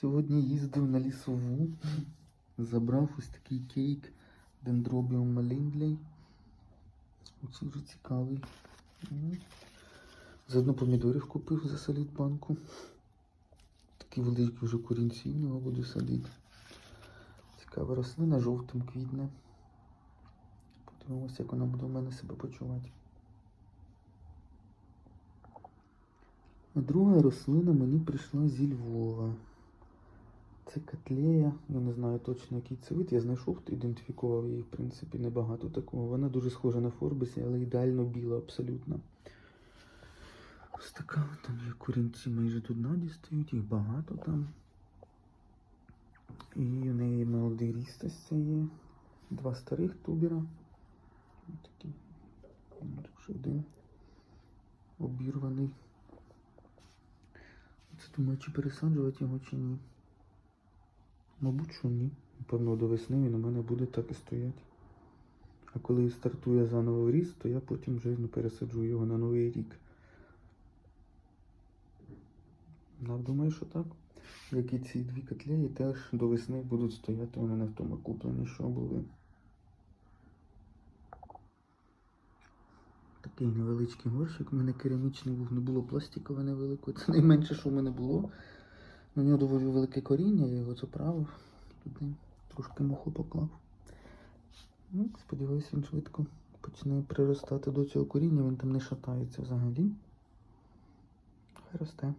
Сьогодні їздив на лісову, забрав ось такий кейк Dendrobium Malindley. Оце вже цікавий. Заодно помідорів купив за солідбанку. Такі великі вже корінці в нього буду садити. Цікава рослина, жовтим квітне. Подивимося, як вона буде у мене себе почувати. А друга рослина мені прийшла зі Львова. Це котлея. Я не знаю точно, який це вид. Я знайшов, ідентифікував її, в принципі, небагато такого. Вона дуже схожа на Форбесі, але ідеально біла абсолютно. Ось така там є корінці майже тут наді стають, їх багато там. І у неї молодий ріст ось це є. Два старих тубера. Ось Такі. Один обірваний. Це думаю, чи пересаджувати його, чи ні. Мабуть, що ні. Напевно, до весни він у мене буде так і стояти. А коли стартує заново ріст, то я потім вже ну, пересаджу його на новий рік. Ну, думаю, що так. Як і ці дві котлеї теж до весни будуть стояти вони не в тому купленні, що були. Такий невеличкий горщик. У мене керамічний був, не було пластикове невеликого. Це найменше, що в мене було. На нього доволі велике коріння, я його заправив. Туди трошки муху поклав. Ну, сподіваюсь, він швидко почне приростати до цього коріння, він там не шатається взагалі. Хай росте.